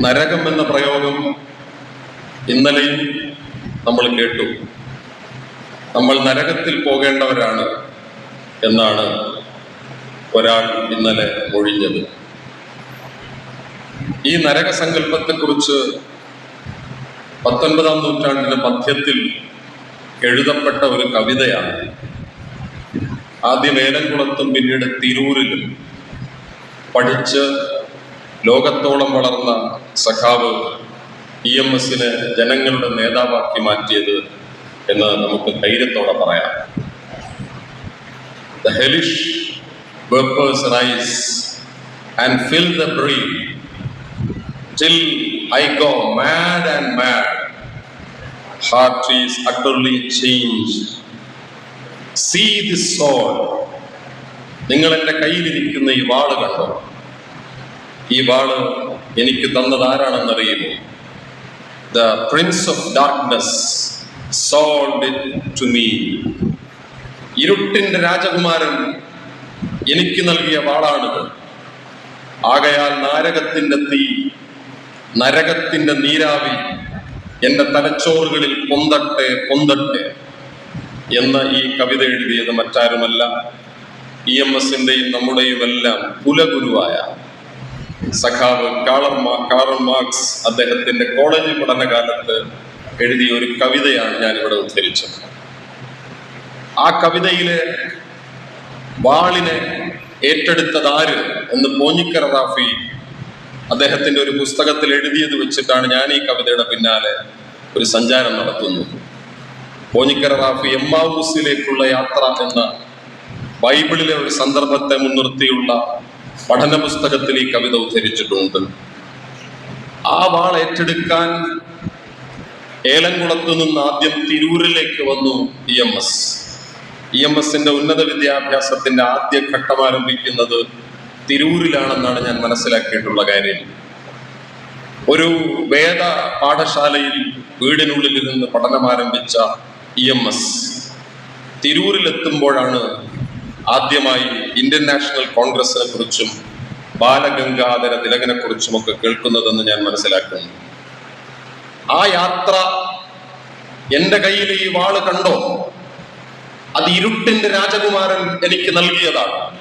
നരകം എന്ന പ്രയോഗം ഇന്നലെയും നമ്മൾ കേട്ടു. നമ്മൾ നരകത്തിൽ പോകേണ്ടവരാണ് എന്നാണ് ഒരാൾ ഇന്നലെ മൊഴിഞ്ഞത്. ഈ നരകസങ്കല്പത്തെക്കുറിച്ച് പത്തൊൻപതാം നൂറ്റാണ്ടിന്റെ മധ്യത്തിൽ എഴുതപ്പെട്ട ഒരു കവിതയാണ്. ആദ്യം ഏലംകുളത്തും പിന്നീട് തിരൂരിലും പഠിച്ച് ലോകത്തോളം വളർന്ന സഖാവ് ഇ എം എസിനെ ജനങ്ങളുടെ നേതാവാക്കി മാറ്റിയത് എന്ന് നമുക്ക് ധൈര്യത്തോടെ പറയാം The hellish vapors rise and fill the breath till I go mad and mad. Heart is utterly changed. See this sword. നിങ്ങൾ എന്റെ കയ്യിലിരിക്കുന്ന ഈ വാൾ കണ്ടോ ഈ വാൾ എനിക്ക് തന്നത് ആരാണെന്നറിയുമോ? The prince of darkness sold it to me ഇരുട്ടിന്റെ രാജകുമാരൻ എനിക്ക് നൽകിയ വാളാണിത്. ആകയാൽ നാരകത്തിന്റെ തീ നരകത്തിന്റെ നീരാവി എന്റെ തലച്ചോറുകളിൽ പൊന്തട്ടെ പൊന്തട്ടെ എന്ന ഈ കവിത എഴുതിയത് മറ്റാരുമല്ല. ഇ എം എസിന്റെയും നമ്മുടെയുമെല്ലാം കുലഗുരുവായ സഖാവ് കാളർ കാറൽ മാർക്സ് അദ്ദേഹത്തിന്റെ കോളേജ് പഠനകാലത്ത് എഴുതിയ ഒരു കവിതയാണ് ഞാൻ ഇവിടെ ഉദ്ധരിച്ചത്. ആ കവിതയിലെ വാളിനെ ഏറ്റെടുത്തതാര് എന്ന് പോഞ്ഞിക്കര റാഫി അദ്ദേഹത്തിന്റെ ഒരു പുസ്തകത്തിൽ എഴുതിയത് വെച്ചിട്ടാണ് ഞാൻ ഈ കവിതയുടെ പിന്നാലെ ഒരു സഞ്ചാരം നടത്തുന്നത്. പോഞ്ഞിക്കര റാഫി എമ്മാവൂസിലേക്കുള്ള യാത്ര എന്ന ബൈബിളിലെ ഒരു സന്ദർഭത്തെ മുൻനിർത്തിയുള്ള പഠന പുസ്തകത്തിൽ ഈ കവിത ഉദ്ധരിച്ചിട്ടുണ്ട്. ആ വാൾ ഏറ്റെടുക്കാൻ ഏലംകുളത്ത് നിന്ന് ആദ്യം തിരൂരിലേക്ക് വന്നു E M S. E M എസിന്റെ ഉന്നത വിദ്യാഭ്യാസത്തിന്റെ ആദ്യ ഘട്ടം ആരംഭിക്കുന്നത് തിരൂരിലാണെന്നാണ് ഞാൻ മനസ്സിലാക്കിയിട്ടുള്ള കാര്യം. ഒരു വേദ പാഠശാലയിൽ വീടിനുള്ളിൽ നിന്ന് പഠനം ആരംഭിച്ച ഇ എം എസ്. തിരൂരിലെത്തുമ്പോഴാണ് ആദ്യമായി ഇന്ത്യൻ നാഷണൽ കോൺഗ്രസിനെ കുറിച്ചും ബാലഗംഗാധര തിലകനെ കുറിച്ചുമൊക്കെ കേൾക്കുന്നതെന്ന് ഞാൻ മനസ്സിലാക്കുന്നു. ആ യാത്ര എന്റെ കയ്യിൽ ഈ വാൾ കണ്ടോ? അത് ഇരുട്ടിന്റെ രാജകുമാരൻ എനിക്ക് നൽകിയതാണ്.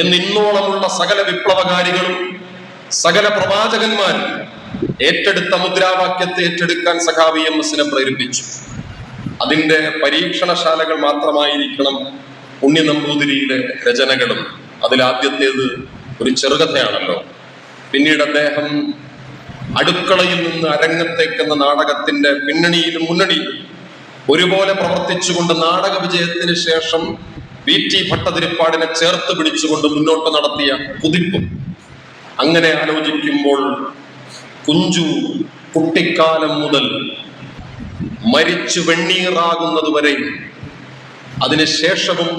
എന്ന് ഇന്നോളമുള്ള സകല വിപ്ലവകാരികളും സകല പ്രവാചകന്മാരും ഏറ്റെടുത്ത മുദ്രാവാക്യത്തെ ഏറ്റെടുക്കാൻ സഖാവി എം എസിനെ പ്രേരിപ്പിച്ചു. അതിന്റെ പരീക്ഷണശാലകൾ മാത്രമായിരിക്കണം പുണ്യ നമ്പൂതിരിയുടെ രചനകളും അതിലാദ്യത്തേത് ഒരു ചെറുകഥയാണല്ലോ. പിന്നീട് അദ്ദേഹം അടുക്കളയിൽ നിന്ന് അരങ്ങത്തേക്ക് എന്ന നാടകത്തിന്റെ പിന്നണിയിലും മുന്നണിയിലും ഒരുപോലെ പ്രവർത്തിച്ചുകൊണ്ട് നാടക വിജയത്തിന് ശേഷം വി ടി ഭട്ടതിരിപ്പാടിനെ ചേർത്ത് പിടിച്ചുകൊണ്ട് മുന്നോട്ട് നടത്തിയ കുതിപ്പും. അങ്ങനെ ആലോചിക്കുമ്പോൾ കുഞ്ചു കുട്ടിക്കാലം മുതൽ മരിച്ചു വെണ്ണീറാകുന്നത് വരെയും അതിനുശേഷവും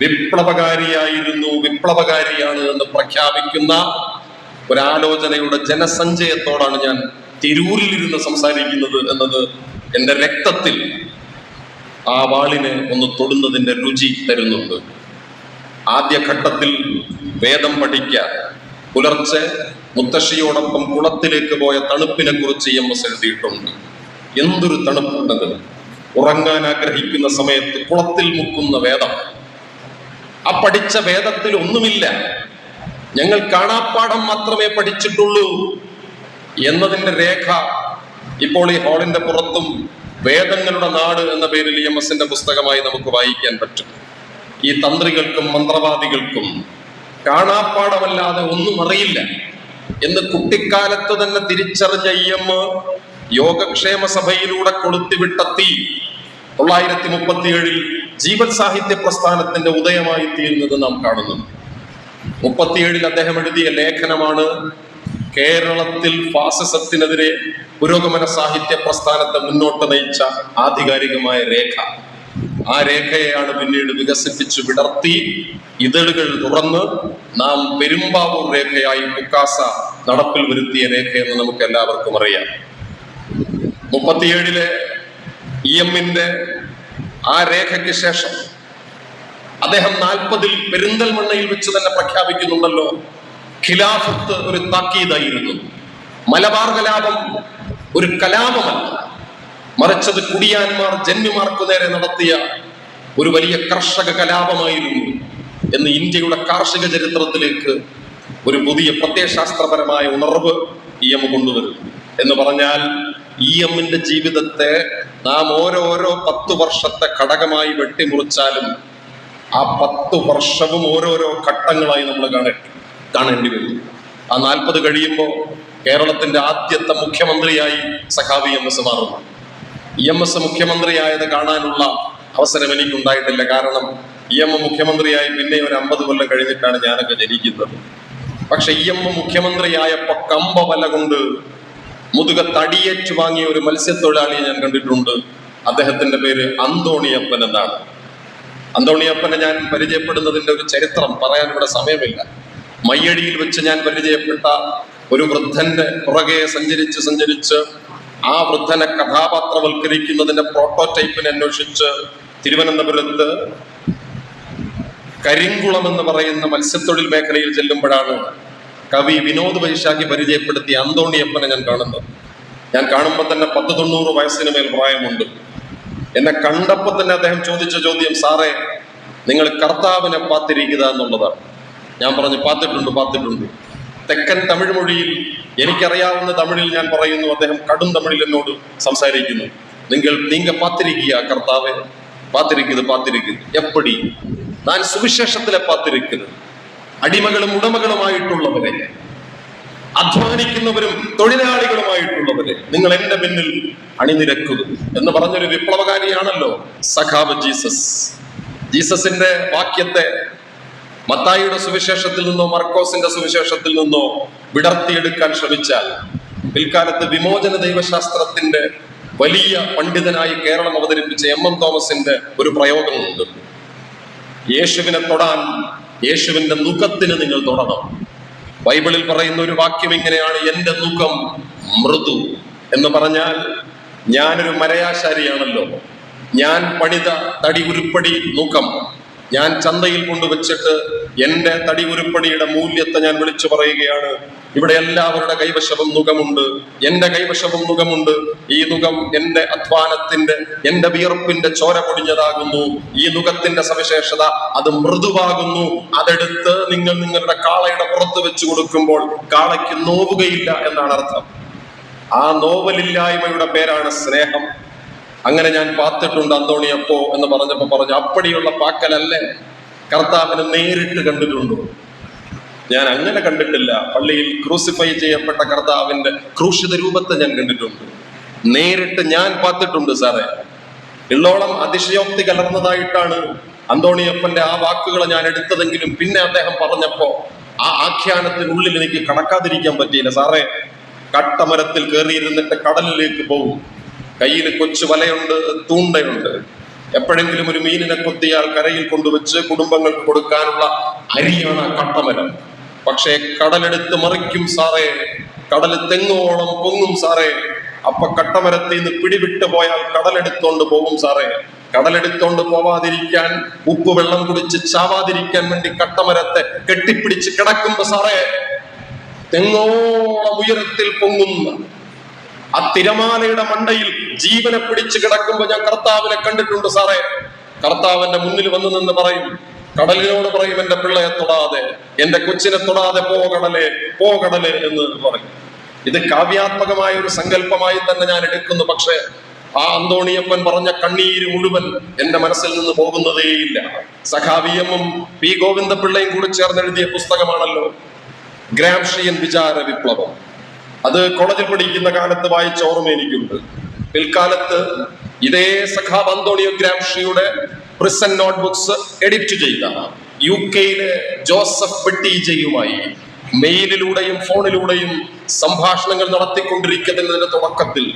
വിപ്ലവകാരിയായിരുന്നു വിപ്ലവകാരിയാണ് എന്ന് പ്രഖ്യാപിക്കുന്ന ഒരാലോചനയുടെ ജനസഞ്ചയത്തോടാണ് ഞാൻ തിരൂരിലിരുന്ന് സംസാരിക്കുന്നത് എന്നത് എന്റെ രക്തത്തിൽ ആ വാളിനെ ഒന്ന് തൊടുന്നതിന്റെ രുചി തരുന്നുണ്ട്. ആദ്യഘട്ടത്തിൽ വേദം പഠിക്കാൻ പുലർച്ചെ മുത്തശ്ശിയോടൊപ്പം കുളത്തിലേക്ക് പോയ തണുപ്പിനെ കുറിച്ച് എം എസ് എഴുതിയിട്ടുണ്ട്. എന്തൊരു തണുപ്പുണ്ടത്. ഉറങ്ങാൻ ആഗ്രഹിക്കുന്ന സമയത്ത് കുളത്തിൽ മുക്കുന്ന വേദം. ആ പഠിച്ച വേദത്തിൽ ഒന്നുമില്ല. ഞങ്ങൾ കാണാപ്പാഠം മാത്രമേ പഠിച്ചിട്ടുള്ളൂ എന്നതിന്റെ രേഖ ഇപ്പോൾ ഈ ഹാളിന്റെ പുറത്തും വേദങ്ങളുടെ നാട് എന്ന പേരിൽ എം എസിന്റെ പുസ്തകമായി നമുക്ക് വായിക്കാൻ പറ്റും. ഈ തന്ത്രികൾക്കും മന്ത്രവാദികൾക്കും കാണാപ്പാടമല്ലാതെ ഒന്നും അറിയില്ല. എന്ന് കുട്ടിക്കാലത്ത് തന്നെ തിരിച്ചറിഞ്ഞ എം യോഗക്ഷേമ സഭയിലൂടെ കൊളുത്തിവിട്ട തീ തൊള്ളായിരത്തി മുപ്പത്തിയേഴിൽ ജീവൻ സാഹിത്യ പ്രസ്ഥാനത്തിന്റെ ഉദയമായി തീരുന്നത് നാം കാണുന്നു. മുപ്പത്തിയേഴിൽ അദ്ദേഹം എഴുതിയ ലേഖനമാണ് കേരളത്തിൽ ഫാസിസത്തിനെതിരെ പുരോഗമന സാഹിത്യ പ്രസ്ഥാനത്തെ മുന്നോട്ട് നയിച്ച ആധികാരികമായ രേഖ. ആ രേഖയെയാണ് പിന്നീട് വികസിപ്പിച്ച് വിടർത്തി ഇതളുകൾ തുറന്ന് നാം പെരുമ്പാവൂർ രേഖയായി മുക്കാസ നടപ്പിൽ വരുത്തിയ രേഖയെന്ന് നമുക്ക് എല്ലാവർക്കും അറിയാം. മുപ്പത്തിയേഴിലെ ഇ എമ്മിന്റെ ആ രേഖയ്ക്ക് ശേഷം അദ്ദേഹം നാൽപ്പതിൽ പെരിന്തൽമണ്ണയിൽ വെച്ച് തന്നെ പ്രഖ്യാപിക്കുന്നുണ്ടല്ലോ ഖിലാഫത്ത് ഒരു താക്കീതായിരുന്നു. മലബാർ കലാപം ഒരു കലാപമല്ല. മറിച്ചത് കുടിയാന്മാർ ജന്മിമാർക്കു നേരെ നടത്തിയ ഒരു വലിയ കർഷക കലാപമായിരുന്നു എന്ന് ഇന്ത്യയുടെ കാർഷിക ചരിത്രത്തിലേക്ക് ഒരു പുതിയ പ്രത്യയശാസ്ത്രപരമായ ഉണർവ് ഇ എം കൊണ്ടുവരും എന്ന് പറഞ്ഞാൽ ഇ എമ്മിന്റെ ജീവിതത്തെ നാം ഓരോരോ പത്ത് വർഷത്തെ ഘടകമായി വെട്ടിമുറിച്ചാലും ആ പത്ത് വർഷവും ഓരോരോ ഘട്ടങ്ങളായി നമ്മൾ കാണേണ്ടി കാണേണ്ടി വരും. ആ നാൽപ്പത് കഴിയുമ്പോൾ കേരളത്തിന്റെ ആദ്യത്തെ മുഖ്യമന്ത്രിയായി സഖാവി എം എസ് മാറുന്നു ഇ എം എസ് മുഖ്യമന്ത്രിയായത് കാണാനുള്ള അവസരം എനിക്കുണ്ടായിട്ടില്ല. കാരണം ഇ എം മുഖ്യമന്ത്രിയായി പിന്നെ ഒരു അമ്പത് കൊല്ലം കഴിഞ്ഞിട്ടാണ് ഞാനൊക്കെ ജനിക്കുന്നത്. പക്ഷെ ഇ എം മുഖ്യമന്ത്രിയായപ്പോ കമ്പ വല കൊണ്ട് മുതുക തടിയേറ്റ് വാങ്ങിയ ഒരു മത്സ്യത്തൊഴിലാളിയെ ഞാൻ കണ്ടിട്ടുണ്ട്. അദ്ദേഹത്തിന്റെ പേര് അന്തോണിയപ്പൻ എന്നാണ്. അന്തോണിയപ്പനെ ഞാൻ പരിചയപ്പെടുന്നതിന്റെ ഒരു ചരിത്രം പറയാൻ ഇവിടെ സമയമില്ല. മയ്യടിയിൽ വെച്ച് ഞാൻ പരിചയപ്പെട്ട ഒരു വൃദ്ധന്റെ പുറകെ സഞ്ചരിച്ച് സഞ്ചരിച്ച് ആ വൃദ്ധനെ കഥാപാത്രവൽക്കരിക്കുന്നതിന്റെ പ്രോട്ടോടൈപ്പിനെ അന്വേഷിച്ച് തിരുവനന്തപുരത്ത് കരിങ്കുളം എന്ന് പറയുന്ന മത്സ്യത്തൊഴിൽ മേഖലയിൽ ചെല്ലുമ്പോഴാണ് കവി വിനോദ് വൈശാഖി പരിചയപ്പെടുത്തിയ അന്തോണിയപ്പനെ ഞാൻ കാണുന്നത് ഞാൻ കാണുമ്പോൾ തന്നെ പത്ത് തൊണ്ണൂറ് വയസ്സിന് മേൽ പ്രായമുണ്ട്. എന്നെ കണ്ടപ്പോൾ തന്നെ അദ്ദേഹം ചോദിച്ച ചോദ്യം സാറേ നിങ്ങൾ കർത്താവിനെ പാത്തിരിക്കുക എന്നുള്ളതാണ്. ഞാൻ പറഞ്ഞു പാത്തിട്ടുണ്ട് പാത്തിട്ടുണ്ട്. തെക്കൻ തമിഴ് മൊഴിയിൽ എനിക്കറിയാവുന്ന തമിഴിൽ ഞാൻ പറയുന്നു അദ്ദേഹം കടും തമിഴിൽ എന്നോട് സംസാരിക്കുന്നു. നിങ്ങൾ നിങ്ങൾ പാത്തിരിക്കുക കർത്താവെ. പാത്തിരിക്കുന്നത് പാത്തിരിക്കുന്നത് എപ്പടി? ഞാൻ സുവിശേഷത്തിലെ പാത്തിരിക്കുന്നത് അടിമകളും ഉടമകളുമായിട്ടുള്ളവരെ അധ്വാനിക്കുന്നവരും തൊഴിലാളികളുമായിട്ടുള്ളവരെ നിങ്ങൾ എന്റെ പിന്നിൽ അണിനിരക്കുക എന്ന് പറഞ്ഞൊരു വിപ്ലവകാരിയാണല്ലോ സഖാബ് ജീസസ്. ജീസസിന്റെ വാക്യത്തെ മത്തായിയുടെ സുവിശേഷത്തിൽ നിന്നോ മർക്കോസിന്റെ സുവിശേഷത്തിൽ നിന്നോ വിടർത്തിയെടുക്കാൻ ശ്രമിച്ചാൽ പിൽക്കാലത്ത് വിമോചന ദൈവശാസ്ത്രത്തിന്റെ വലിയ പണ്ഡിതനായി കേരളം അവതരിപ്പിച്ച എം എം തോമസിന്റെ ഒരു പ്രയോഗമുണ്ട്. യേശുവിനെ തൊടാൻ യേശുവിന്റെ മുഖത്തിന് നിങ്ങൾ തൊടണം ബൈബിളിൽ പറയുന്ന ഒരു വാക്യം ഇങ്ങനെയാണ് എന്റെ മുഖം മൃദു എന്ന് പറഞ്ഞാൽ ഞാനൊരു മരയാശാരിയാണല്ലോ. ഞാൻ പണിത തടി ഉരുപ്പടി മുഖം ഞാൻ ചന്തയിൽ കൊണ്ടുവച്ചിട്ട് എന്റെ തടി ഉരുപ്പടിയുടെ മൂല്യത്തെ ഞാൻ വിളിച്ചു പറയുകയാണ്. ഇവിടെ എല്ലാവരുടെ കൈവശവും മുഖമുണ്ട്. എന്റെ കൈവശവും മുഖമുണ്ട്. ഈ മുഖം എന്റെ അധ്വാനത്തിന്റെ എന്റെ വിയർപ്പിന്റെ ചോര പൊടിഞ്ഞതാകുന്നു. ഈ മുഖത്തിന്റെ സവിശേഷത അത് മൃദുവാകുന്നു. അതെടുത്ത് നിങ്ങൾ നിങ്ങളുടെ കാളയുടെ പുറത്ത് വെച്ചു കൊടുക്കുമ്പോൾ കാളയ്ക്ക് നോവുകയില്ല എന്നാണ് അർത്ഥം. ആ നോവലില്ലായ്മയുടെ പേരാണ് സ്നേഹം. അങ്ങനെ ഞാൻ പാത്തിട്ടുണ്ട് അന്തോണിയപ്പോ എന്ന് പറഞ്ഞപ്പോ പറഞ്ഞു അപ്പടിയുള്ള പാക്കലല്ലേ? കർത്താവിനെ നേരിട്ട് കണ്ടിട്ടുണ്ടോ? ഞാൻ അങ്ങനെ കണ്ടിട്ടില്ല. പള്ളിയിൽ ക്രൂസിഫൈ ചെയ്യപ്പെട്ട കർത്താവിന്റെ ക്രൂശിത രൂപത്തെ ഞാൻ കണ്ടിട്ടുണ്ട്. നേരിട്ട് ഞാൻ പാത്തിട്ടുണ്ട് സാറേ. ഇള്ളോളം അതിശയോക്തി കലർന്നതായിട്ടാണ് അന്തോണിയപ്പന്റെ ആ വാക്കുകൾ ഞാൻ എടുത്തതെങ്കിലും പിന്നെ അദ്ദേഹം പറഞ്ഞപ്പോ ആ ആഖ്യാനത്തിനുള്ളിൽ എനിക്ക് കടക്കാതിരിക്കാൻ പറ്റിയില്ല. സാറേ കട്ടമരത്തിൽ കയറിയിരുന്നിട്ട് കടലിലേക്ക് പോകും കയ്യിൽ കൊച്ചു വലയുണ്ട് തൂണ്ടയുണ്ട്. എപ്പോഴെങ്കിലും ഒരു മീനിനെ കൊത്തിയാൽ കരയിൽ കൊണ്ടുവച്ച് കുടുംബങ്ങൾക്ക് കൊടുക്കാനുള്ള അരിയാണ് കട്ടമരം. പക്ഷേ കടലെടുത്ത് മറിക്കും സാറേ. കടൽ തെങ്ങോളം പൊങ്ങും സാറേ. അപ്പൊ കട്ടമരത്തിൽ നിന്ന് പിടിവിട്ട് പോയാൽ കടലെടുത്തോണ്ട് പോകും സാറേ. കടലെടുത്തോണ്ട് പോവാതിരിക്കാൻ ഉപ്പ് വെള്ളം കുടിച്ച് ചാവാതിരിക്കാൻ വേണ്ടി കട്ടമരത്തെ കെട്ടിപ്പിടിച്ച് കിടക്കുമ്പോ സാറേ തെങ്ങോളം ഉയരത്തിൽ പൊങ്ങുന്ന ആ തിരമാലയുടെ മണ്ടയിൽ ജീവനെ പിടിച്ച് കിടക്കുമ്പോ ഞാൻ കർത്താവിനെ കണ്ടിട്ടുണ്ട് സാറേ. കർത്താവിന്റെ മുന്നിൽ വന്നു നിന്ന് പറയും കടലിനോട് പറയും എന്റെ പിള്ളയെ തൊടാതെ എന്റെ കൊച്ചിനെ തൊടാതെ പോ കടലേ പോ കടലേ എന്ന് പറയും. ഇത് കാവ്യാത്മകമായ ഒരു സങ്കല്പമായി തന്നെ ഞാൻ എടുക്കുന്നു. പക്ഷേ ആ അന്തോണിയപ്പൻ പറഞ്ഞ കണ്ണീര് മുഴുവൻ എന്റെ മനസ്സിൽ നിന്ന് പോകുന്നതേയില്ല. സഖാവിയമ്മും പി. ഗോവിന്ദപിള്ളയും കൂടി ചേർന്ന് എഴുതിയ പുസ്തകമാണല്ലോ ഗ്രാംഷിയൻ വിചാര വിപ്ലവം. അത് കോളേജിൽ പഠിക്കുന്ന കാലത്ത് വായിച്ച ഓർമ്മ എനിക്കുണ്ട്. പിൽക്കാലത്ത് ഇതേ സഖാബ് അന്തോണിയോ ഗ്രാംഷിയുടെ പ്രിസൺ നോട്ട്ബുക്സ് എഡിറ്റ് ചെയ്ത യു കെയിലെ ജോസഫ് പെട്ടീജയുമായി മെയിലിലൂടെയും ഫോണിലൂടെയും സംഭാഷണങ്ങൾ നടത്തിക്കൊണ്ടിരിക്കുന്നതിന്റെ തുടക്കത്തിൽ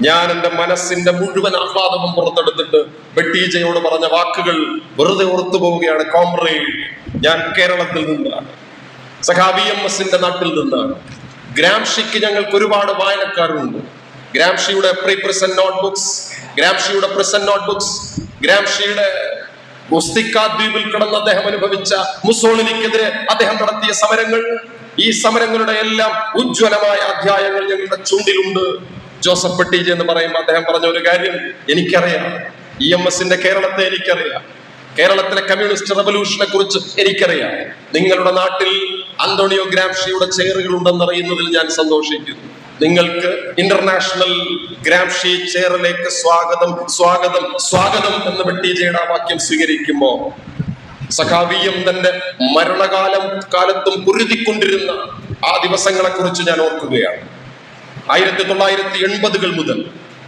ഞാൻ എന്റെ മനസ്സിന്റെ മുഴുവൻ ആഹ്ലാദവും പുറത്തെടുത്തിട്ട് ബെട്ടീജയോട് പറഞ്ഞ വാക്കുകൾ വെറുതെ ഓർത്തു പോവുകയാണ് കോമ്രേഡ് ഞാൻ കേരളത്തിൽ നിന്നാണ്. സഖാബി എം എസിന്റെ നാട്ടിൽ നിന്നാണ്. ഗ്രാംഷിക്ക് ഞങ്ങൾക്ക് ഒരുപാട് വായനക്കാരുണ്ട്. ഗ്രാംഷിയുടെ പ്രീ പ്രസന്റ് നോട്ട്ബുക്സ് ഗ്രാംഷിയുടെ പ്രസന്റ് നോട്ട്ബുക്സ് ഗ്രാംഷിയുടെ ഉസ്തിക്കാ ദ്വീപിൽ കിടന്ന് അദ്ദേഹം അനുഭവിച്ച മുസോളിനിക്കെതിരെ അദ്ദേഹം നടത്തിയ സമരങ്ങൾ. ഈ സമരങ്ങളുടെ എല്ലാം ഉജ്ജ്വലമായ അധ്യായങ്ങൾ ഞങ്ങളുടെ ചുണ്ടിലുണ്ട്. ജോസഫ് പെട്ടീജ് എന്ന് പറയുമ്പോൾ അദ്ദേഹം പറഞ്ഞ ഒരു കാര്യം എനിക്കറിയാം. ഇ എം എസിന്റെ കേരളത്തെ എനിക്കറിയാം. കേരളത്തിലെ കമ്മ്യൂണിസ്റ്റ് റവല്യൂഷനെ കുറിച്ച് എനിക്കറിയാം. നിങ്ങളുടെ നാട്ടിൽ അന്തോണിയോ ഗ്രാംഷിയുടെ ചെയറുകൾ ഉണ്ടെന്നറിയുന്നതിൽ ഞാൻ സന്തോഷിക്കുന്നു. നിങ്ങൾക്ക് ഇന്റർനാഷണൽ ഗ്രാംഷി ചെയറിലേക്ക് സ്വാഗതം സ്വാഗതം സ്വാഗതം എന്ന് വെട്ടീജയുടെ വാക്യം സ്വീകരിക്കുമ്പോ സഖാവിയം തന്റെ മരണകാലം കാലത്തും കുരുതിക്കൊണ്ടിരുന്ന ആ ദിവസങ്ങളെ കുറിച്ച് ഞാൻ ഓർക്കുകയാണ്. ആയിരത്തി തൊള്ളായിരത്തി എൺപതുകൾ മുതൽ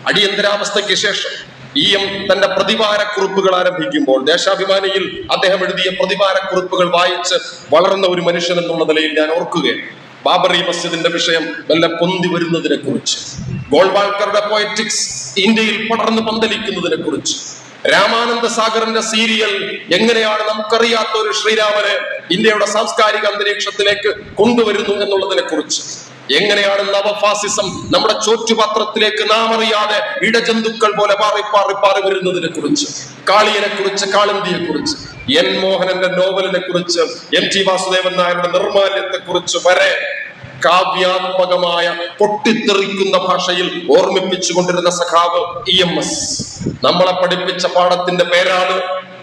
അടിയന്തരാവസ്ഥയ്ക്ക് ശേഷം ഇ എം തന്റെ പ്രതിവാരക്കുറിപ്പുകൾ ആരംഭിക്കുമ്പോൾ ദേശാഭിമാനിയിൽ അദ്ദേഹം എഴുതിയ പ്രതിവാരക്കുറിപ്പുകൾ വായിച്ച് വളർന്ന ഒരു മനുഷ്യൻ എന്നുള്ള നിലയിൽ ഞാൻ ഓർക്കുകയാണ്. ബാബറി മസ്ജിദിന്റെ വിഷയം വല്ല പൊന്തി വരുന്നതിനെ കുറിച്ച്. ഗോൾവാൾക്കറുടെ പോയറ്റിക്സ് ഇന്ത്യയിൽ പടർന്ന് പന്തലിക്കുന്നതിനെ കുറിച്ച്. രാമാനന്ദ സാഗറിന്റെ സീരിയൽ എങ്ങനെയാണ് നമുക്കറിയാത്ത ഒരു ശ്രീരാമനെ ഇന്ത്യയുടെ സാംസ്കാരിക അന്തരീക്ഷത്തിലേക്ക് കൊണ്ടുവരുന്നു എന്നുള്ളതിനെ കുറിച്ച്. എങ്ങനെയാണ് നവഫാസിസം നമ്മുടെ ചോറ്റുപാത്രത്തിലേക്ക് നാം അറിയാതെ ഇടജന്തുക്കൾ പോലെ പാറി പാറി പാറി വരുന്നതിനെ കുറിച്ച്. കാളിയനെ കുറിച്ച് കാളന്തിയെ കുറിച്ച്. എൻ മോഹനന്റെ നോവലിനെ കുറിച്ച് എം ടി വാസുദേവൻ നായരുടെ നിർമാല്യത്തെ കുറിച്ച് വരെ കാവ്യാത്മകമായ പൊട്ടിത്തെറിക്കുന്ന ഭാഷയിൽ ഓർമ്മിപ്പിച്ചു കൊണ്ടിരുന്ന സഖാവ് ഇ എം എസ്. നമ്മളെ പഠിപ്പിച്ച പാഠത്തിന്റെ പേരാണ്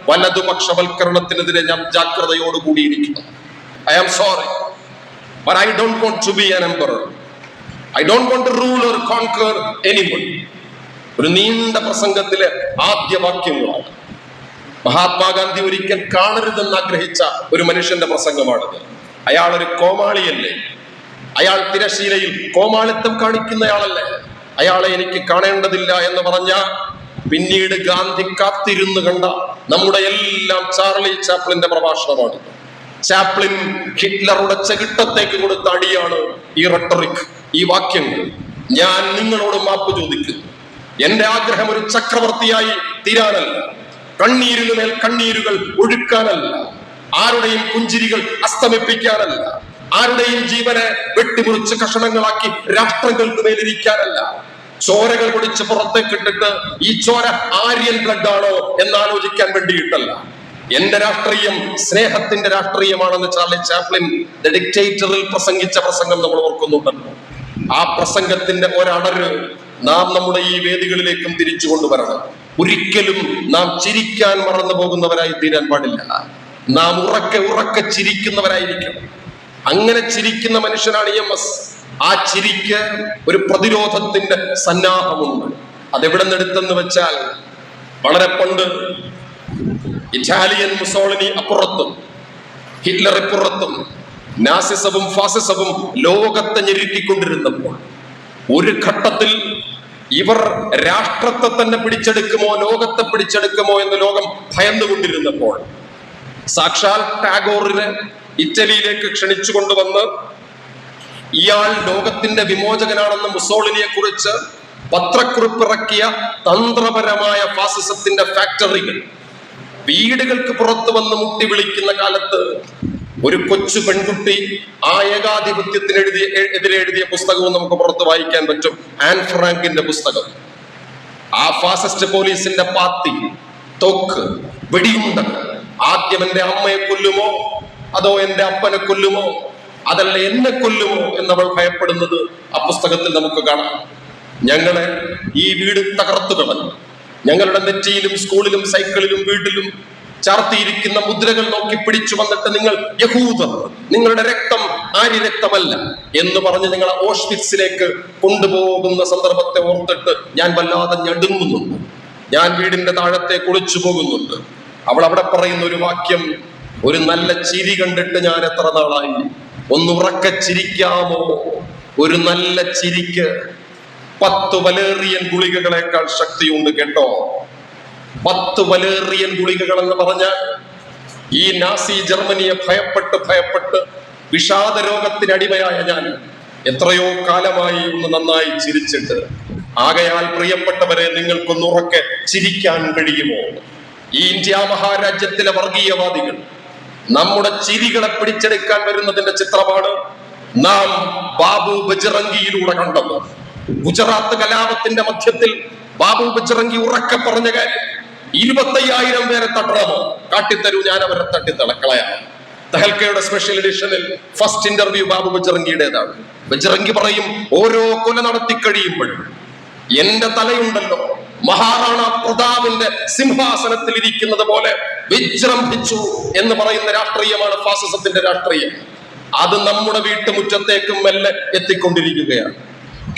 വലതുപക്ഷവൽക്കരണത്തിനെതിരെ ഞാൻ ജാഗ്രതയോടുകൂടിയിരിക്കുന്നു. I am sorry But I don't want to be an emperor. I don't want to rule or. ഒരു നീണ്ട പ്രസംഗത്തിലെ ആദ്യ വാക്യങ്ങളാണ്. മഹാത്മാഗാന്ധി ഒരിക്കൽ കാണരുതെന്ന് ആഗ്രഹിച്ച ഒരു മനുഷ്യന്റെ പ്രസംഗമാണിത്. അയാൾ ഒരു കോമാളിയല്ലേ? അയാൾ തിരശീലയിൽ കോമാളിത്തം കാണിക്കുന്നയാളല്ലേ? അയാളെ എനിക്ക് കാണേണ്ടതില്ല എന്ന് പറഞ്ഞ പിന്നീട് ഗാന്ധി കാത്തിരുന്ന് കണ്ട നമ്മുടെ എല്ലാം ചാർലി ചാപ്ലിന്റെ പ്രഭാഷണമാണ്. ചാപ്ലിൻ ഹിറ്റ്ലറുടെ ചെകിട്ടത്തേക്ക് കൊടുത്ത അടിയാണ് ഈ റട്ടറിക് ഈ വാക്യങ്ങൾ. ഞാൻ നിങ്ങളോട് മാപ്പ് ചോദിക്കുന്നു. എന്റെ ആഗ്രഹം ഒരു ചക്രവർത്തിയായി തീരാനല്ല. കണ്ണീരിനു മേൽ കണ്ണീരുകൾ ഒഴുക്കാനല്ല. ആരുടെയും പുഞ്ചിരികൾ അസ്തമിപ്പിക്കാനല്ല. ആരുടെയും ജീവനെ വെട്ടിമുറിച്ച് കഷണങ്ങളാക്കി രാഷ്ട്രങ്ങൾക്ക് മേലിരിക്കാനല്ല ചോരകൾ പൊടിച്ച് പുറത്തേക്കിട്ടിട്ട് ഈ ചോര ആര്യൻ ബ്ലഡ് ആണോ എന്നാലോചിക്കാൻ വേണ്ടിയിട്ടല്ല. എന്റെ രാഷ്ട്രീയം സ്നേഹത്തിന്റെ രാഷ്ട്രീയമാണെന്ന് ചാർലി ചാപ്ലിൻ ഡിക്റ്റേറ്ററിൽ പ്രസംഗിച്ച പ്രസംഗം നമ്മൾ ഓർക്കുന്നുണ്ടല്ലോ. ആ പ്രസംഗത്തിന്റെ ഒരടര് നാം നമ്മുടെ ഈ വേദികളിലേക്കും തിരിച്ചു കൊണ്ടുവരണം. ഒരിക്കലും നാം ചിരിക്കാൻ മറന്നു പോകുന്നവരായി തീരാൻ പാടില്ല. നാം ഉറക്കെ ഉറക്കെ ചിരിക്കുന്നവരായിരിക്കണം അങ്ങനെ ചിരിക്കുന്ന മനുഷ്യനാണ് എം എസ്. ആ ചിരിക്ക് ഒരു പ്രതിരോധത്തിന്റെ സന്നാഹമുണ്ട്. അതെവിടെ നിന്നെടുത്തെന്ന് വെച്ചാൽ വളരെ പണ്ട് ഇറ്റാലിയൻ മുസോളിനി അപ്പുറത്തും ഹിറ്റ്ലർ ഇപ്പുറത്തും നാസിസവും ഫാസിസവും ലോകത്തെ ഞെരുക്കിക്കൊണ്ടിരുന്നപ്പോൾ ഒരു ഘട്ടത്തിൽ ഇവർ രാഷ്ട്രത്തെ തന്നെ പിടിച്ചെടുക്കുമോ ലോകത്തെ പിടിച്ചെടുക്കുമോ എന്ന് ലോകം ഭയന്നുകൊണ്ടിരുന്നപ്പോൾ സാക്ഷാൽ ടാഗോറിനെ ഇറ്റലിയിലേക്ക് ക്ഷണിച്ചു കൊണ്ടുവന്ന് ഇയാൾ ലോകത്തിന്റെ വിമോചകനാണെന്ന് മുസോളിനിയെ കുറിച്ച് പത്രക്കുറിപ്പിറക്കിയ തന്ത്രപരമായ ഫാസിസത്തിന്റെ ഫാക്ടറികൾ. വീടുകൾക്ക് പുറത്തു വന്ന് മുട്ടി വിളിക്കുന്ന കാലത്ത് ഒരു കൊച്ചു പെൺകുട്ടി ആ ഏകാധിപത്യത്തിന് എഴുതിയ എതിരെ എഴുതിയ പുസ്തകവും നമുക്ക് പുറത്ത് വായിക്കാൻ പറ്റും. ആൻ ഫ്രാങ്കിന്റെ പുസ്തകം. ആ ഫാസിസ്റ്റ് പോലീസിന്റെ പാത്തി തൊക്ക് വെടിയുണ്ടകൾ. ആദ്യം എന്റെ അമ്മയെ കൊല്ലുമോ? അതോ എന്റെ അപ്പനെ കൊല്ലുമോ? അതല്ല എന്നെ കൊല്ലുമോ എന്നവൾ ഭയപ്പെടുന്നത് ആ പുസ്തകത്തിൽ നമുക്ക് കാണാം. ഞങ്ങളെ ഈ വീട് തകർത്തു കളഞ്ഞു. ഞങ്ങളുടെ നെറ്റിയിലും സ്കൂളിലും സൈക്കിളിലും വീട്ടിലും ചാർത്തിയിരിക്കുന്ന മുദ്രകൾ നോക്കി പിടിച്ചു വന്നിട്ട് നിങ്ങൾ യഹൂദർ നിങ്ങളുടെ രക്തം ആര്യ രക്തമല്ല എന്ന് പറഞ്ഞ് നിങ്ങളെ ഓഷ്വിറ്റ്സിലേക്ക് കൊണ്ടുപോകുന്ന സന്ദർഭത്തെ ഓർത്തിട്ട് ഞാൻ വല്ലാതെ ഞടുങ്ങുന്നുണ്ട്. ഞാൻ വീടിന്റെ താഴത്തെ കുളിച്ചു പോകുന്നുണ്ട്. അവൾ അവിടെ പറയുന്ന ഒരു വാക്യം ഒരു നല്ല ചിരി കണ്ടിട്ട് ഞാൻ എത്ര നാളായി? ഒന്ന് ഉറക്ക ചിരിക്കാമോ? ഒരു നല്ല ചിരിക്ക് പത്ത് വലേറിയൻ ഗുളികകളെക്കാൾ ശക്തിയുണ്ട് കേട്ടോ. പത്ത് വലേറിയൻ ഗുളികകൾ എന്ന് പറഞ്ഞാൽ ഈ നാസി ജർമ്മനിയെ ഭയപ്പെട്ട് ഭയപ്പെട്ട് വിഷാദ രോഗത്തിന് അടിമയായ ഞാൻ എത്രയോ കാലമായി ഒന്ന് നന്നായി ചിരിച്ചിട്ട്. ആകയാൽ പ്രിയപ്പെട്ടവരെ നിങ്ങൾക്കൊന്നുറക്കെ ചിരിക്കാൻ കഴിയുമോ? ഈ ഇന്ത്യ മഹാരാജ്യത്തിലെ വർഗീയവാദികൾ നമ്മുടെ ചിരികളെ പിടിച്ചെടുക്കാൻ വരുന്നതിന്റെ ചിത്രമാണ് നാം ബാബു ബജറംഗിയിലൂടെ കണ്ടത്. ഗുജറാത്ത് കലാപത്തിന്റെ മധ്യത്തിൽ ബാബു ബജറംഗി ഉറക്കെ പറഞ്ഞ കാര്യം ഇരുപത്തയ്യായിരം പേരെ തട്ടണമോ കാട്ടിത്തരൂ ഞാൻ അവരെ തട്ടിത്തളക്കളയാം തഹൽക്കയുടെ സ്പെഷ്യൽ എഡിഷനിൽ ഫസ്റ്റ് ഇന്റർവ്യൂ ബാബു ബജറംഗിയുടേതാണ്. ബജറംഗി പറയും ഓരോ കൊല നടത്തി കഴിയുമ്പോഴും എന്റെ തലയുണ്ടല്ലോ മഹാറാണ പ്രതാപിന്റെ സിംഹാസനത്തിൽ ഇരിക്കുന്നത് പോലെ വിജൃംഭിച്ചു എന്ന് പറയുന്ന രാഷ്ട്രീയമാണ് ഫാസിസത്തിന്റെ രാഷ്ട്രീയം. അത് നമ്മുടെ വീട്ടുമുറ്റത്തേക്കും മെല്ലെ എത്തിക്കൊണ്ടിരിക്കുകയാണ്.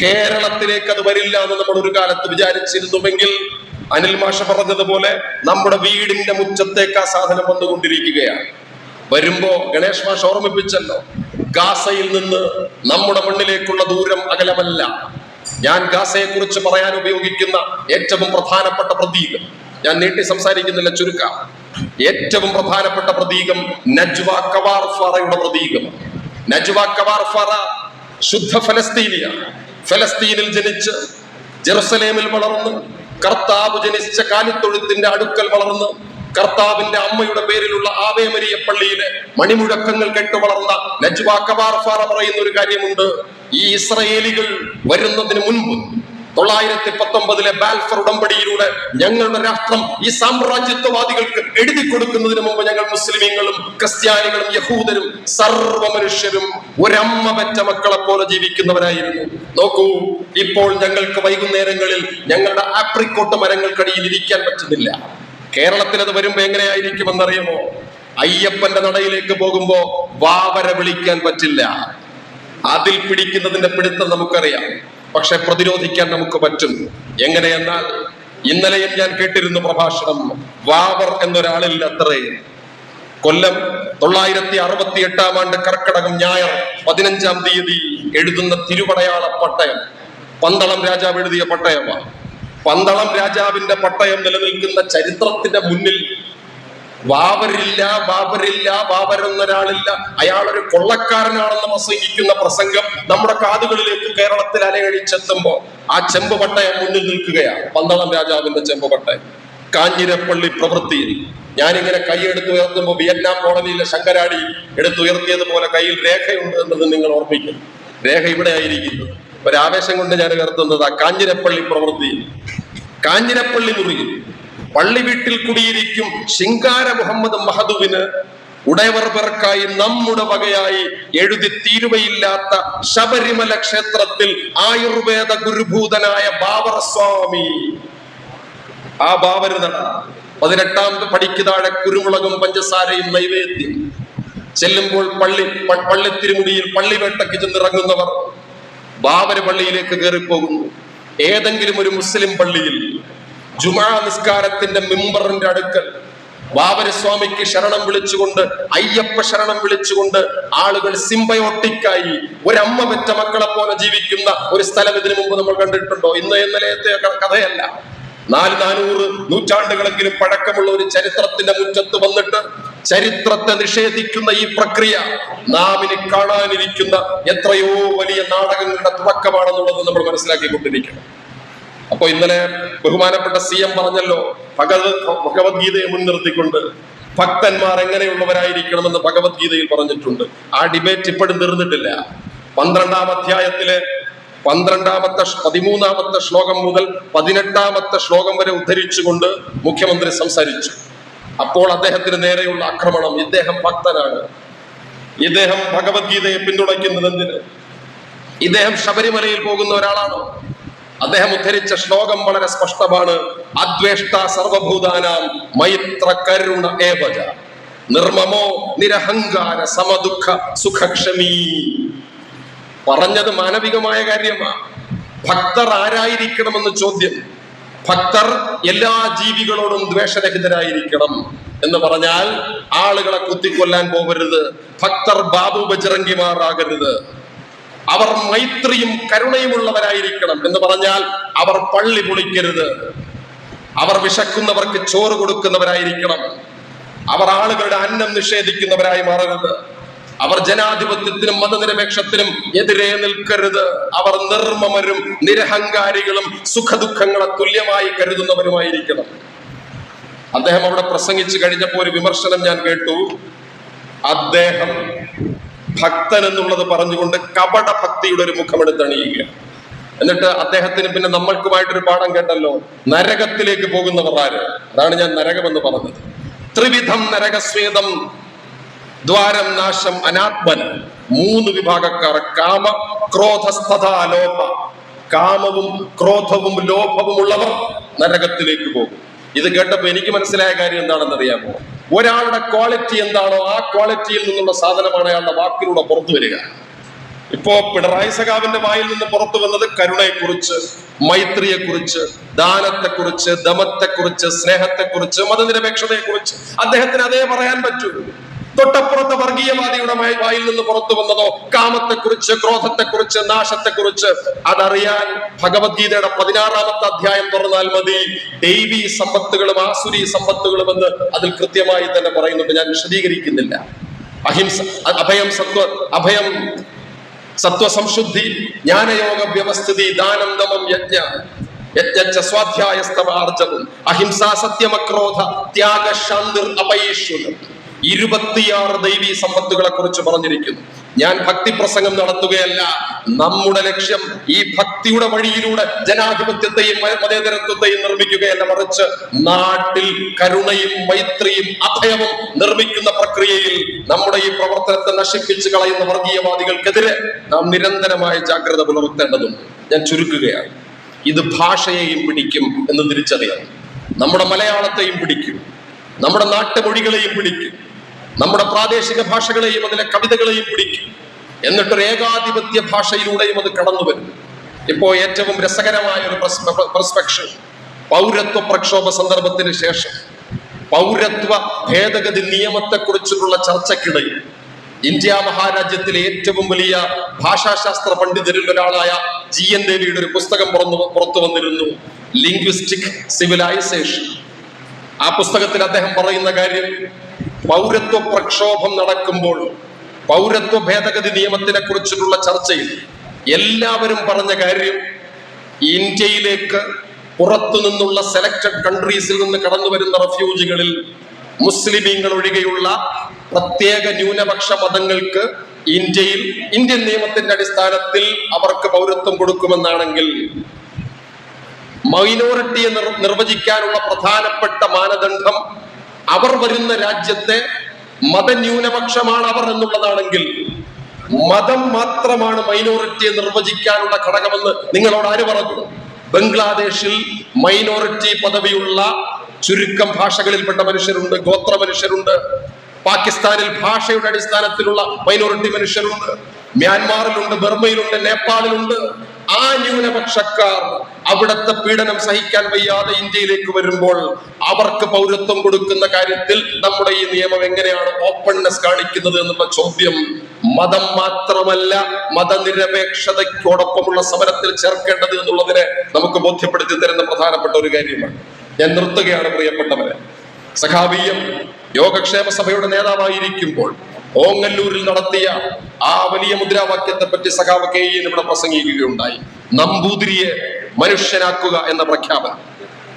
കേരളത്തിലേക്ക് അത് വരില്ല എന്ന് നമ്മൾ ഒരു കാലത്ത് വിചാരിച്ചിരുന്നുവെങ്കിൽ അനിൽ മാഷ പറഞ്ഞതുപോലെ നമ്മുടെ വീടിന്റെ മുറ്റത്തേക്ക് ആ സാധനം വന്നുകൊണ്ടിരിക്കുകയാണ്. വരുമ്പോ ഗണേഷ് മാഷ് ഓർമ്മിപ്പിച്ചല്ലോ ഗാസയിൽ നിന്ന് നമ്മുടെ മണ്ണിലേക്കുള്ള ദൂരം അകലമല്ല. ഞാൻ ഗാസയെ കുറിച്ച് പറയാൻ ഉപയോഗിക്കുന്ന ഏറ്റവും പ്രധാനപ്പെട്ട പ്രതീകം. ഞാൻ നീട്ടി സംസാരിക്കുന്നില്ല ചുരുക്കം. ഏറ്റവും പ്രധാനപ്പെട്ട പ്രതീകം നജ്വ കവാർ ഫറയുടെ പ്രതീകം. നജ്വ കവാർഫറ ശുദ്ധ ഫലസ്തീനിയ ഫലസ്തീനിൽ ജനിച്ച് ജെറുസലേമിൽ വളർന്ന് കർത്താവ് ജനിച്ച കാലിത്തൊഴുത്തിന്റെ അടുക്കൽ വളർന്ന് കർത്താവിന്റെ അമ്മയുടെ പേരിലുള്ള ആവേമരിയ പള്ളിയിലെ മണിമുഴക്കങ്ങൾ കേട്ട് വളർന്ന നജ്വ കവാർ ഫാറ പറയുന്ന ഒരു കാര്യമുണ്ട്. ഈ ഇസ്രയേലികൾ വരുന്നതിന് മുൻപ് തൊള്ളായിരത്തി പത്തൊമ്പതിലെ ബാൽഫർ ഉടമ്പടിയിലൂടെ ഞങ്ങളുടെ രാഷ്ട്രം ഈ സാമ്രാജ്യത്വവാദികൾക്ക് എഴുതി കൊടുക്കുന്നതിന് മുമ്പ് ഞങ്ങൾ മുസ്ലിമീങ്ങളും ക്രിസ്ത്യാനികളും യഹൂദരും സർവ മനുഷ്യരും ഒരമ്മ പെറ്റ മക്കളെ പോലെ ജീവിക്കുന്നവരായിരുന്നു. നോക്കൂ ഇപ്പോൾ ഞങ്ങൾക്ക് വൈകുന്നേരങ്ങളിൽ ഞങ്ങളുടെ ആപ്രിക്കോട്ട് മരങ്ങൾക്കടിയിൽ ഇരിക്കാൻ പറ്റുന്നില്ല. കേരളത്തിൽ അത് വരുമ്പോ എങ്ങനെയായിരിക്കുമെന്നറിയുമോ? അയ്യപ്പന്റെ നടയിലേക്ക് പോകുമ്പോ വാവര വിളിക്കാൻ പറ്റില്ല. അതിൽ പിടിക്കുന്നതിന്റെ പിടുത്തം നമുക്കറിയാം. പക്ഷെ പ്രതിരോധിക്കാൻ നമുക്ക് പറ്റും. എങ്ങനെയെന്നാൽ ഇന്നലെയും ഞാൻ കേട്ടിരുന്നു പ്രഭാഷണം. വാവർ എന്നൊരാളില്ല അത്രേ. കൊല്ലം തൊള്ളായിരത്തി അറുപത്തി എട്ടാം ആണ്ട് കർക്കടകം ഞായർ പതിനഞ്ചാം തീയതി എഴുതുന്ന തിരുവടയാള പട്ടയം. പന്തളം രാജാവ് എഴുതിയ പട്ടയമാണ് പന്തളം രാജാവിന്റെ പട്ടയം നിലനിൽക്കുന്ന ചരിത്രത്തിന്റെ മുന്നിൽ ബാബരില്ല ബാബർ എന്നൊരാളില്ല അയാൾ ഒരു കൊള്ളക്കാരനാണെന്ന് പ്രസംഗിക്കുന്ന പ്രസംഗം നമ്മുടെ കാതുകളിലേക്ക് കേരളത്തിൽ അലയടിച്ചെത്തുമ്പോ ആ ചെമ്പുപട്ടയം മുന്നിൽ നിൽക്കുകയാണ്. പന്തളം രാജാവിന്റെ ചെമ്പുപട്ട. കാഞ്ഞിരപ്പള്ളി പ്രവൃത്തിയിൽ ഞാനിങ്ങനെ കൈയെടുത്ത് ഉയർത്തുമ്പോൾ വിയറ്റ്നാം കോളനിയിലെ ശങ്കരാടി എടുത്തുയർത്തിയതുപോലെ കയ്യിൽ രേഖയുണ്ട് എന്നത് നിങ്ങൾ ഓർമ്മിക്കും. രേഖ ഇവിടെ ആയിരിക്കുന്നു. ഒരാവേശം കൊണ്ട് ഞാൻ ഉയർത്തുന്നത് ആ കാഞ്ഞിരപ്പള്ളി പ്രവൃത്തിയിൽ. കാഞ്ഞിരപ്പള്ളി മുറിയിൽ പള്ളി വീട്ടിൽ കുടിയിരിക്കും ശിങ്കാര മുഹമ്മദ് മഹദുവിന് ഉടയവർ പേർക്കായി നമ്മുടെ വകയായി എഴുതി തീരുവയില്ലാത്ത ശബരിമല ക്ഷേത്രത്തിൽ ആയുർവേദ ഗുരുഭൂതനായ ബാബറസ്വാമി. ആ ബാബരുതട നട. പതിനെട്ടാം പടിക്ക് താഴെ കുരുമുളകും പഞ്ചസാരയും നൈവേദ്യം. ചെല്ലുമ്പോൾ പള്ളി പള്ളിത്തിരുമുടിയിൽ പള്ളിവേട്ടയ്ക്ക് ചെന്നിറങ്ങുന്നവർ ബാബര് പള്ളിയിലേക്ക് കയറിപ്പോകുന്നു. ഏതെങ്കിലും ഒരു മുസ്ലിം പള്ളിയിൽ ജുമാ നിസ്കാരത്തിന്റെ മെമ്പറിന്റെ അടുക്കൽ ബാബരസ്വാമിക്ക് ശരണം വിളിച്ചുകൊണ്ട് അയ്യപ്പ ശരണം വിളിച്ചുകൊണ്ട് ആളുകൾ സിംബയോട്ടിക്കായി ഒരമ്മ പെറ്റ മക്കളെ പോലെ ജീവിക്കുന്ന ഒരു സ്ഥലം ഇതിനു മുമ്പ് നമ്മൾ കണ്ടിട്ടുണ്ടോ? ഇന്ന് ഇന്നലത്തെ കഥയല്ല. നാല് നാനൂറ് നൂറ്റാണ്ടുകളെങ്കിലും പഴക്കമുള്ള ഒരു ചരിത്രത്തിന്റെ മുറ്റത്ത് വന്നിട്ട് ചരിത്രത്തെ നിഷേധിക്കുന്ന ഈ പ്രക്രിയ നാം കാണാനിരിക്കുന്ന എത്രയോ വലിയ നാടകങ്ങളുടെ തുടക്കമാണെന്നുള്ളത് നമ്മൾ മനസ്സിലാക്കിക്കൊണ്ടിരിക്കണം. അപ്പൊ ഇന്നലെ ബഹുമാനപ്പെട്ട സി എം പറഞ്ഞല്ലോ ഭഗവത് ഭഗവത്ഗീതയെ മുൻനിർത്തിക്കൊണ്ട് ഭക്തന്മാർ എങ്ങനെയുള്ളവരായിരിക്കണമെന്ന് ഭഗവത്ഗീതയിൽ പറഞ്ഞിട്ടുണ്ട്. ആ ഡിബേറ്റ് ഇപ്പോഴും തീർന്നിട്ടില്ല. പന്ത്രണ്ടാം അധ്യായത്തിലെ പന്ത്രണ്ടാമത്തെ പതിമൂന്നാമത്തെ ശ്ലോകം മുതൽ പതിനെട്ടാമത്തെ ശ്ലോകം വരെ ഉദ്ധരിച്ചുകൊണ്ട് മുഖ്യമന്ത്രി സംസാരിച്ചു. അപ്പോൾ അദ്ദേഹത്തിന് നേരെയുള്ള ആക്രമണം ഇദ്ദേഹം ഭക്തനാണ്. ഇദ്ദേഹം ഭഗവത്ഗീതയെ പിന്തുണയ്ക്കുന്നത് എന്തിന്? ഇദ്ദേഹം ശബരിമലയിൽ പോകുന്ന ഒരാളാണോ? അദ്ദേഹം ഉദ്ധരിച്ച ശ്ലോകം വളരെ സ്പഷ്ടമാണ്. അദ്വേഷ്ട സർവഭൂതാനാം മൈത്ര കരുണ ഏവജ. നിർമ്മമോ നിരഹങ്കാര സമദുഃഖ സുഖക്ഷമീ. പറഞ്ഞത് മാനവികമായ കാര്യമാണ് ഭക്തർ ആരായിരിക്കണമെന്ന് ചോദ്യം. ഭക്തർ എല്ലാ ജീവികളോടും ദ്വേഷരഹിതരായിരിക്കണം എന്ന് പറഞ്ഞാൽ ആളുകളെ കുത്തിക്കൊല്ലാൻ പോകരുത് ഭക്തർ ബാബു ബജറങ്കിമാറാകരുത് അവർ മൈത്രിയും കരുണയുമുള്ളവരായിരിക്കണം എന്ന് പറഞ്ഞാൽ അവർ പള്ളി പൊളിക്കരുത്. അവർ വിശക്കുന്നവർക്ക് ചോറ് കൊടുക്കുന്നവരായിരിക്കണം. അവർ ആളുകളുടെ അന്നം നിഷേധിക്കുന്നവരായി മാറരുത്. അവർ ജനാധിപത്യത്തിനും മതനിരപേക്ഷത്തിനും എതിരെ നിൽക്കരുത്. അവർ നിർമ്മമരും നിരഹങ്കാരികളും സുഖദുഃഖങ്ങളെ തുല്യമായി കരുതുന്നവരുമായിരിക്കണം. അദ്ദേഹം അവിടെ പ്രസംഗിച്ചു കഴിഞ്ഞപ്പോൾ ഒരു വിമർശനം ഞാൻ കേട്ടു. അദ്ദേഹം ഭക്തൻ എന്നുള്ളത് പറഞ്ഞുകൊണ്ട് കപട ഭക്തിയുടെ ഒരു മുഖമെടുത്തണിയുക എന്നിട്ട് അദ്ദേഹത്തിന് പിന്നെ നമ്മൾക്കുമായിട്ടൊരു പാഠം കേട്ടല്ലോ നരകത്തിലേക്ക് പോകുന്നവർ ആര്? അതാണ് ഞാൻ നരകമെന്ന് പറഞ്ഞത്. ത്രിവിധം നരകസ്വേദം ദ്വാരം നാശം അനാത്മൻ മൂന്ന് വിഭാഗക്കാർ കാമ ക്രോധസ്ഥതാലോപ കാമവും ക്രോധവും ലോഭവും ഉള്ളവർ നരകത്തിലേക്ക് പോകും. ഇത് കേട്ടപ്പോ എനിക്ക് മനസ്സിലായ കാര്യം എന്താണെന്ന് അറിയാമോ ഒരാളുടെ ക്വാളിറ്റി എന്താണോ ആ ക്വാളിറ്റിയിൽ നിന്നുള്ള സാധനമാണ് അയാളുടെ വാക്കിലൂടെ പുറത്തു വരിക. ഇപ്പോ പിണറായി സഖാവിന്റെ വായിൽ നിന്ന് പുറത്തു വന്നത് കരുണയെക്കുറിച്ച് മൈത്രിയെക്കുറിച്ച് ദാനത്തെക്കുറിച്ച് ദമത്തെക്കുറിച്ച് സ്നേഹത്തെക്കുറിച്ച് മതനിരപേക്ഷതയെക്കുറിച്ച്. അദ്ദേഹത്തിന് അതേ പറയാൻ പറ്റൂ. തൊട്ടപ്പുറത്തെ വർഗീയവാദിയുടെ വായിൽ നിന്ന് പുറത്തു വന്നതോ കാമത്തെക്കുറിച്ച് ക്രോധത്തെക്കുറിച്ച് നാശത്തെക്കുറിച്ച് അതറിയാൻ ഭഗവത്ഗീതയുടെ പതിനാറാമത്തെ അധ്യായം തുറന്നാൽ മതി. ദൈവീ സമ്പത്തുകളും ആസുരി സമ്പത്തുകളും എന്ന് അതിൽ കൃത്യമായി തന്നെ പറയുന്നുണ്ട്. ഞാൻ വിശദീകരിക്കുന്നില്ല. അഹിംസ അഭയം സത്വ അഭയം സത്വസംശുദ്ധി ജ്ഞാനയോഗ വ്യവസ്ഥിതി ദാനം ദമം യജ്ഞ യജ്ഞ സ്വാധ്യായസ്തവാർജവും അഹിംസ സത്യമക്രോധ ത്യാഗ ശാന്തിർ അപൈശ്വരം ഇരുപത്തിയാറ് ദൈവീ സമ്പത്തുകളെ കുറിച്ച് പറഞ്ഞിരിക്കുന്നു. ഞാൻ ഭക്തി പ്രസംഗം നടത്തുകയല്ല. നമ്മുടെ ലക്ഷ്യം ഈ ഭക്തിയുടെ വഴിയിലൂടെ ജനാധിപത്യത്തെയും മതേതരത്വത്തെയും നിർമ്മിക്കുകയല്ല. മറിച്ച് നാട്ടിൽ കരുണയും മൈത്രിയും അഭയവും നിർമ്മിക്കുന്ന പ്രക്രിയയിൽ നമ്മുടെ ഈ പ്രവർത്തനത്തെ നശിപ്പിച്ച് കളയുന്ന വർഗീയവാദികൾക്കെതിരെ നാം നിരന്തരമായ ജാഗ്രത പുലർത്തേണ്ടതുണ്ട്. ഞാൻ ചുരുക്കുകയാണ്. ഇത് ഭാഷയെയും പിടിക്കും എന്ന് തിരിച്ചറിയാം നമ്മുടെ മലയാളത്തെയും പിടിക്കും. നമ്മുടെ നാട്ടുമൊഴികളെയും പിടിക്കും. നമ്മുടെ പ്രാദേശിക ഭാഷകളെയും അതിലെ കവിതകളെയും പിടിക്കും. എന്നിട്ടൊരു ഏകാധിപത്യ ഭാഷയിലൂടെയും അത് കടന്നു വരും. ഇപ്പോ ഏറ്റവും രസകരമായ ഒരു പെർസ്പെക്ഷൻ പൗരത്വ പ്രക്ഷോഭ സന്ദർഭത്തിന് ശേഷം. പൗരത്വ ഭേദഗതി നിയമത്തെക്കുറിച്ചുള്ള ചർച്ചയ്ക്കിടയിൽ ഇന്ത്യ മഹാരാജ്യത്തിലെ ഏറ്റവും വലിയ ഭാഷാശാസ്ത്ര പണ്ഡിതരിൽ ഒരാളായ ജി. എൻ. ദേവിയുടെ ഒരു പുസ്തകം പുറന്നു പുറത്തു വന്നിരുന്നു ലിംഗ്വിസ്റ്റിക് സിവിലൈസേഷൻ ആ പുസ്തകത്തിൽ അദ്ദേഹം പറയുന്ന കാര്യം പൗരത്വ പ്രക്ഷോഭം നടക്കുമ്പോൾ പൗരത്വ ഭേദഗതി നിയമത്തിനെ കുറിച്ചിട്ടുള്ള ചർച്ചയിൽ എല്ലാവരും പറഞ്ഞ കാര്യം ഇന്ത്യയിലേക്ക് പുറത്തു നിന്നുള്ള സെലക്ടഡ് കൺട്രീസിൽ നിന്ന് കടന്നു വരുന്ന റെഫ്യൂജികളിൽ മുസ്ലിമീങ്ങൾ ഒഴികെയുള്ള പ്രത്യേക ന്യൂനപക്ഷ മതങ്ങൾക്ക് ഇന്ത്യയിൽ ഇന്ത്യൻ നിയമത്തിന്റെ അടിസ്ഥാനത്തിൽ അവർക്ക് പൗരത്വം കൊടുക്കുമെന്നാണെങ്കിൽ മൈനോറിറ്റിയെ നിർ- നിർവചിക്കാനുള്ള പ്രധാനപ്പെട്ട മാനദണ്ഡം അവർ വരുന്ന രാജ്യത്തെ മതന്യൂനപക്ഷമാണ് അവർ എന്നുള്ളതാണെങ്കിൽ മതം മാത്രമാണ് മൈനോറിറ്റിയെ നിർവചിക്കാനുള്ള ഘടകമെന്ന് നിങ്ങളോട് ആര് പറഞ്ഞു? ബംഗ്ലാദേശിൽ മൈനോറിറ്റി പദവിയുള്ള ചുരുക്കം ഭാഷകളിൽപ്പെട്ട മനുഷ്യരുണ്ട് ഗോത്ര മനുഷ്യരുണ്ട്. പാകിസ്ഥാനിൽ ഭാഷയുടെ അടിസ്ഥാനത്തിലുള്ള മൈനോറിറ്റി മനുഷ്യരുണ്ട്. മ്യാൻമാറിലുണ്ട് ബർമയിലുണ്ട് നേപ്പാളിലുണ്ട്. ആ ന്യൂനപക്ഷക്കാർ അവിടുത്തെ പീഡനം സഹിക്കാൻ വയ്യാതെ ഇന്ത്യയിലേക്ക് വരുമ്പോൾ അവർക്ക് പൗരത്വം കൊടുക്കുന്ന കാര്യത്തിൽ നമ്മുടെ ഈ നിയമം എങ്ങനെയാണ് ഓപ്പൺനെസ് കാണിക്കുന്നത് എന്നുള്ള ചോദ്യം മതം മാത്രമല്ല മതനിരപേക്ഷതയ്ക്കോടൊപ്പമുള്ള സമരത്തിൽ ചേർക്കേണ്ടത് എന്നുള്ളതിനെ നമുക്ക് ബോധ്യപ്പെടുത്തി തരുന്ന പ്രധാനപ്പെട്ട ഒരു കാര്യമാണ്. ഞാൻ നിർത്തുകയാണ് പ്രിയപ്പെട്ടവരെ. സഖാവീയം യോഗക്ഷേമ സഭയുടെ നേതാവായിരിക്കുമ്പോൾ ഓങ്ങല്ലൂരിൽ നടത്തിയ ആ വലിയ മുദ്രാവാക്യത്തെ പറ്റി സഖാവ് കെ ഇവിടെ പ്രസംഗിക്കുകയുണ്ടായി. നമ്പൂതിരിയെ മനുഷ്യനാക്കുക എന്ന പ്രഖ്യാപനം.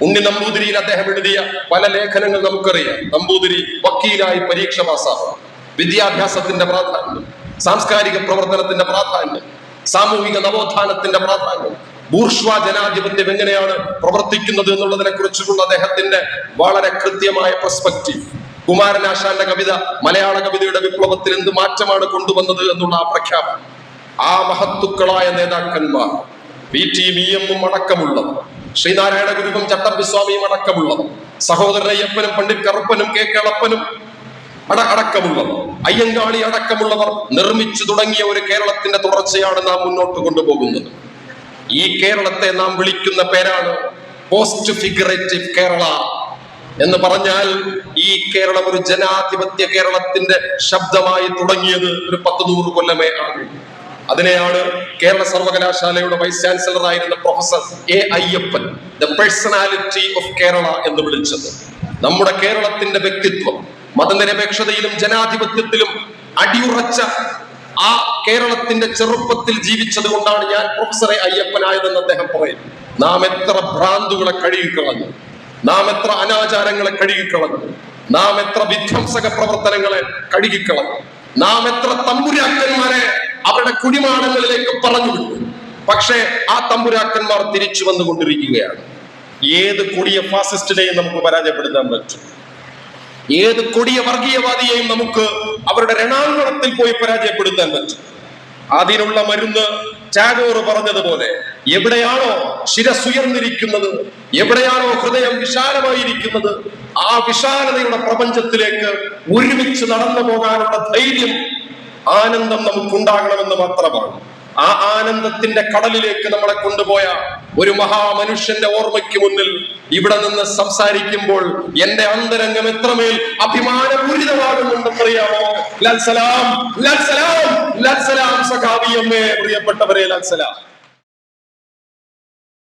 ഉണ്ണി നമ്പൂതിരിയിൽ അദ്ദേഹം എഴുതിയ പല ലേഖനങ്ങൾ നമുക്കറിയാം. നമ്പൂതിരി വക്കീലായി പരീക്ഷ പാസ്സാവും വിദ്യാഭ്യാസത്തിന്റെ പ്രാധാന്യം. സാംസ്കാരിക പ്രവർത്തനത്തിന്റെ പ്രാധാന്യം. സാമൂഹിക നവോത്ഥാനത്തിന്റെ പ്രാധാന്യം. ബൂർഷ്വാ ജനാധിപത്യം എങ്ങനെയാണ് പ്രവർത്തിക്കുന്നത് എന്നുള്ളതിനെ കുറിച്ചുള്ള അദ്ദേഹത്തിന്റെ വളരെ കൃത്യമായ പെർസ്പെക്റ്റീവ് കുമാരനാശാന്റെ കവിത മലയാള കവിതയുടെ വിപ്ലവത്തിൽ എന്ത് മാറ്റമാണ് കൊണ്ടുവന്നത് എന്നുള്ള ആ പ്രഖ്യാപനം. ആ മഹത്തുക്കളായ നേതാക്കന്മാർ പി ടി വി എമ്മും അടക്കമുള്ളത് ശ്രീനാരായണ ഗുരുവും ചട്ടമ്പിസ്വാമിയും അടക്കമുള്ളത് സഹോദരൻ അയ്യപ്പനും പണ്ഡിറ്റ് കറുപ്പനും കെ കേളപ്പനും അട അടക്കമുള്ളവർ അയ്യങ്കാളി അടക്കമുള്ളവർ നിർമ്മിച്ചു തുടങ്ങിയ ഒരു കേരളത്തിന്റെ തുടർച്ചയാണ് നാം മുന്നോട്ട് കൊണ്ടുപോകുന്നത്. ഈ കേരളത്തെ നാം വിളിക്കുന്ന പേരാണ് പോസ്റ്റ് ഫിഗറേറ്റീവ് കേരള എന്ന് പറഞ്ഞാൽ ഈ കേരളം ഒരു ജനാധിപത്യ കേരളത്തിന്റെ ശബ്ദമായി തുടങ്ങിയത് ഒരു പത്ത് നൂറ് കൊല്ലമേ ആണ് അതിനെയാണ് കേരള സർവകലാശാലയുടെ വൈസ് ചാൻസലർ ആയിരുന്ന professor A Ayyappan the personality of Kerala എന്ന് വിളിച്ചത്. നമ്മുടെ കേരളത്തിന്റെ വ്യക്തിത്വം മതനിരപേക്ഷതയിലും ജനാധിപത്യത്തിലും അടിയുറച്ച ആ കേരളത്തിന്റെ ചെറുപ്പത്തിൽ ജീവിച്ചത് കൊണ്ടാണ് ഞാൻ പ്രൊഫസറെ അയ്യപ്പനായതെന്ന് അദ്ദേഹം പറയും നാം എത്ര ഭ്രാന്തുകളെ കഴുകിക്കളഞ്ഞു നാം എത്ര അനാചാരങ്ങളെ കഴുകിക്കളഞ്ഞു നാം എത്ര വിധ്വംസക പ്രവർത്തനങ്ങളെ കഴുകിക്കളഞ്ഞു. നാം എത്ര തമ്പുരാക്കന്മാരെ അവരുടെ കുടിമാടങ്ങളിലേക്ക് പറഞ്ഞു വിട്ടു പക്ഷേ ആ തമ്പുരാക്കന്മാർ തിരിച്ചു വന്നുകൊണ്ടിരിക്കുകയാണ്. ഏത് കൊടിയ ഫാസിസ്റ്റിനെയും നമുക്ക് പരാജയപ്പെടുത്താൻ പറ്റും. ഏത് കൊടിയ വർഗീയവാദിയെയും നമുക്ക് അവരുടെ രണാങ്കണത്തിൽ പോയി പരാജയപ്പെടുത്താൻ പറ്റും. അതിനുള്ള മരുന്ന് ടാഗോർ പറഞ്ഞതുപോലെ എവിടെയാണോ ശിരസുയർന്നിരിക്കുന്നത് എവിടെയാണോ ഹൃദയം വിശാലമായിരിക്കുന്നത് ആ വിശാലതയുടെ പ്രപഞ്ചത്തിലേക്ക് ഒരുമിച്ച് നടന്നു പോകാനുള്ള ധൈര്യം ആനന്ദം നമുക്കുണ്ടാകണമെന്ന് മാത്രമാണ്. ആ ആനന്ദത്തിന്റെ കടലിലേക്ക് നമ്മളെ കൊണ്ടുപോയ ഒരു മഹാമനുഷ്യന്റെ ഓർമ്മയ്ക്ക് മുന്നിൽ ഇവിടെ നിന്ന് സംസാരിക്കുമ്പോൾ എന്റെ അന്തരംഗം എത്രമേൽ അഭിമാനപൂരിതമാകുന്നുണ്ടെന്നറിയാമോ? ലാൽ സലാം ലാൽ സലാം ലാൽ സലാം സഖാവിയമ്മേ പ്രിയപ്പെട്ടവരെ ലാൽ സലാം.